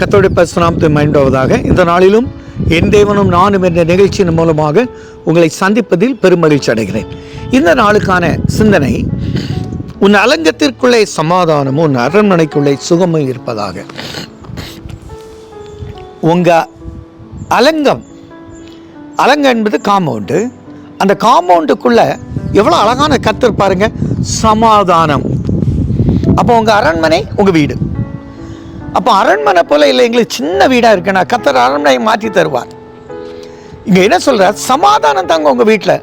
கத்தோடைய பசுநாமத்தை மயண்டுவதாக இந்த நாளிலும் என் தேவனும் நானும் என்ற நிகழ்ச்சியின் மூலமாக உங்களை சந்திப்பதில் பெருமகிழ்ச்சி அடைகிறேன். இந்த நாளுக்கான சிந்தனை உன் அலங்கத்திற்குள்ளே சமாதானமும் உன் அரண்மனைக்குள்ளே சுகமும் இருப்பதாக. உங்கள் அலங்கம் அலங்கம் என்பது காம்பவுண்டு. அந்த காம்பவுண்டுக்குள்ள எவ்வளோ அழகான கத்திருப்பாருங்க சமாதானம். அப்போ உங்கள் அரண்மனை உங்கள் வீடு. அப்போ அரண்மனை போல இல்லை எங்களுக்கு சின்ன வீடாக இருக்குன்னா கத்தர் அரண்மனையை மாற்றி தருவார். இங்கே என்ன சொல்கிறார் சமாதானம் தாங்க உங்கள் வீட்டில்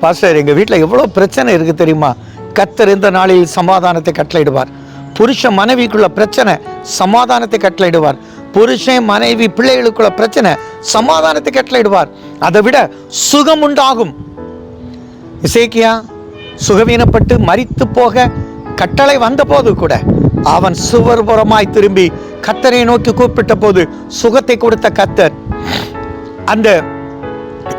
பாஸ்டர் எங்கள் வீட்டில் எவ்வளோ பிரச்சனை இருக்குது தெரியுமா? கத்தர் இந்த நாளில் சமாதானத்தை கட்டளையிடுவார். புருஷ மனைவிக்குள்ள பிரச்சனை சமாதானத்தை கட்டளையிடுவார். புருஷன் மனைவி பிள்ளைகளுக்குள்ள பிரச்சனை சமாதானத்தை கட்டளையிடுவார். அதை விட சுகம் உண்டாகும் இசைக்கியா சுகவீனப்பட்டு மறித்து போக கட்டளை வந்த போது கூட அவன் சுவர்புறமாய் திரும்பி கத்தரை நோக்கி கூப்பிட்ட போது சுகத்தை கொடுத்த கத்தர் அந்த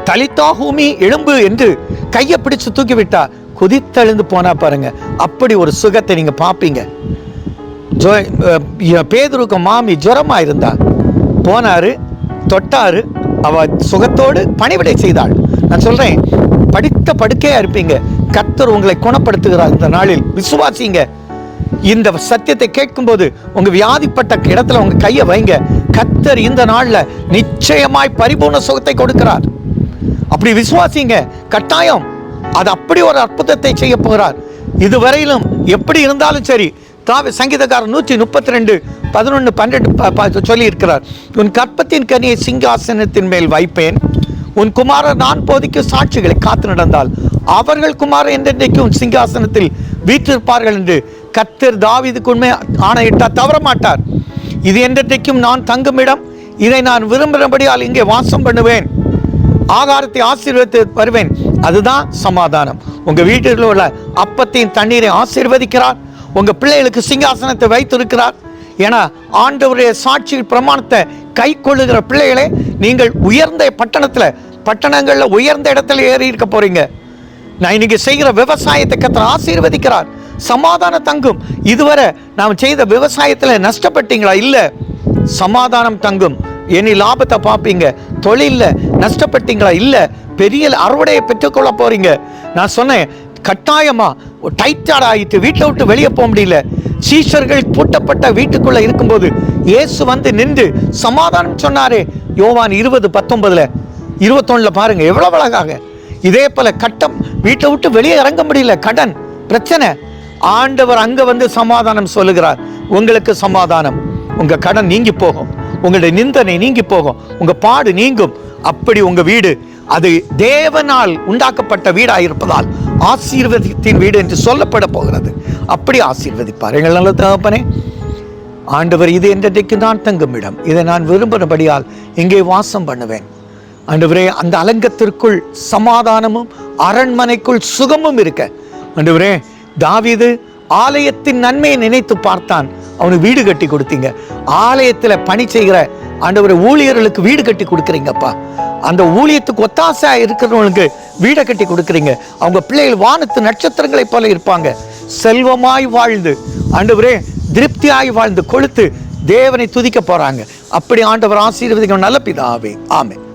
தலித்தாகூமி எலும்பு என்று கையை பிடிச்சு தூக்கிவிட்டா குதித்தெழுந்து போனா பாருங்க அப்படி ஒரு சுகத்தை நீங்க பார்ப்பீங்க. ஜோ பேதுருக்கு மாமி ஜுரமா இருந்தா போனாரு தொட்டாரு அவ சுகத்தோடு பணிவிடை செய்தாள். நான் சொல்றேன் படித்த படுக்கையா இருப்பீங்க கர்த்தர் உங்களை குணப்படுத்துகிறார் இந்த நாளில். விசுவாசிங்க. இந்த சத்தியத்தை கேட்கும்போது உங்க வியாதிப்பட்ட இடத்துல உங்க கையை வைங்க. கத்தர் இந்த நாள்ல நிச்சயமாய் பரிபூர்ண சுகத்தை கொடுக்கிறார். அப்படி விசுவாசிங்க. கட்டாயம். அது அப்படி ஒரு அற்புதத்தை செய்ய போகிறார். இதுவரையிலும் எப்படி இருந்தாலும் சரி தாவி சங்கீதக்காரர் நூற்றி முப்பத்தி ரெண்டு பதினொன்று பன்னெண்டு சொல்லி இருக்கிறார் உன் கற்பத்தின் கனியை சிங்காசனத்தின் மேல் வைப்பேன். உன் குமாரர் நான் போதிக்கும் சாட்சிகளை காத்து நடந்தால் அவர்கள் குமாரர் என்றென்றைக்கும் உன் சிங்காசனத்தில் வீற்றிருப்பார்கள் என்று கத்தர் தாவிதுக்கு உண்மை ஆணையிட்டார் தவற மாட்டார் இது என்றென்றைக்கும் நான் தங்குமிடம் இதை நான் விரும்புகிறபடியால் இங்கே வாசம் பண்ணுவேன். ஆகாரத்தை ஆசீர்வதித்து வருவேன். அதுதான் சமாதானம். உங்கள் வீட்டில் உள்ள அப்பத்தையும் தண்ணீரை ஆசீர்வதிக்கிறார். உங்கள் பிள்ளைகளுக்கு சிங்காசனத்தை வைத்திருக்கிறார். ஏன்னா ஆண்டவருடைய சாட்சி பிரமாணத்தை கை கொள்ளுகிற பிள்ளைகளே நீங்கள் உயர்ந்த பட்டணத்தில் பட்டணங்களில் உயர்ந்த இடத்துல ஏறி இருக்க போறீங்க. நான் இன்னைக்கு செய்கிற விவசாயத்தை கத்தர் ஆசீர்வதிக்கிறார். சமாதானம் தங்கும். இதுவரை நாம் செய்த விவசாயத்தில் நஷ்டப்பட்டீங்களா? இல்லை. சமாதானம் தங்கும். இனி லாபத்தை பார்ப்பீங்க. தொழிலில் நஷ்டப்பட்டீங்களா? இல்லை. பெரிய அறுவடையை பெற்றுக்கொள்ள போறீங்க. நான் சொன்னேன் கட்டாயமாக டைட்டாட் ஆகிட்டு வீட்டில் விட்டு வெளியே போக முடியல. சீஷர்கள் பூட்டப்பட்ட வீட்டுக்குள்ள இருக்கும்போது இயேசு வந்து நின்று சமாதானம் சொன்னாரே. யோவான் இருபது பத்தொன்பதுல. இருபத்தொன்னுல பாருங்க எவ்வளவு அழகாக. இதே போல கட்டம் வீட்டை விட்டு வெளியே இறங்க முடியல கடன் பிரச்சனை. ஆண்டவர் அங்க வந்து சமாதானம் சொல்லுகிறார். உங்களுக்கு சமாதானம். உங்க கடன் நீங்கி போகும். உங்களுடைய நிந்தனை நீங்கி போகும். உங்க பாடு நீங்கும். அப்படி உங்க வீடு அது தேவனால் உண்டாக்கப்பட்ட வீடாக இருப்பதால் ஆசீர்வதித்தின் வீடு என்று சொல்லப்பட போகிறது. அப்படி ஆசீர்வதிப்பார். எங்கள் நல்ல தகப்பனே ஆண்டவர் இது என்றைக்கு நான் தங்கும் இடம் இதை நான் விரும்பினபடியால் இங்கே வாசம் பண்ணுவேன். ஆண்டவரே அந்த அலங்கத்திற்குள் சமாதானமும் அரண்மனைக்குள் சுகமும் இருக்க. ஆண்டவரே தாவீது ஆலயத்தின் நன்மையை நினைத்து பார்த்தான். அவனுக்கு வீடு கட்டி கொடுத்தீங்க. ஆலயத்தில் பணி செய்கிற ஆண்டவரை ஊழியர்களுக்கு வீடு கட்டி கொடுக்குறீங்கப்பா. அந்த ஊழியத்துக்கு ஒத்தாசையாக இருக்கிறவங்களுக்கு வீடை கட்டி கொடுக்குறீங்க. அவங்க பிள்ளைகள் வானத்து நட்சத்திரங்களைப் போல இருப்பாங்க. செல்வமாய் வாழ்ந்து ஆண்டவரே திருப்தியாய் வாழ்ந்து கொளுத்து தேவனை துதிக்க போறாங்க. அப்படி ஆண்டவர் ஆசீர்வதிக்க நல்ல பிதாவே. ஆமே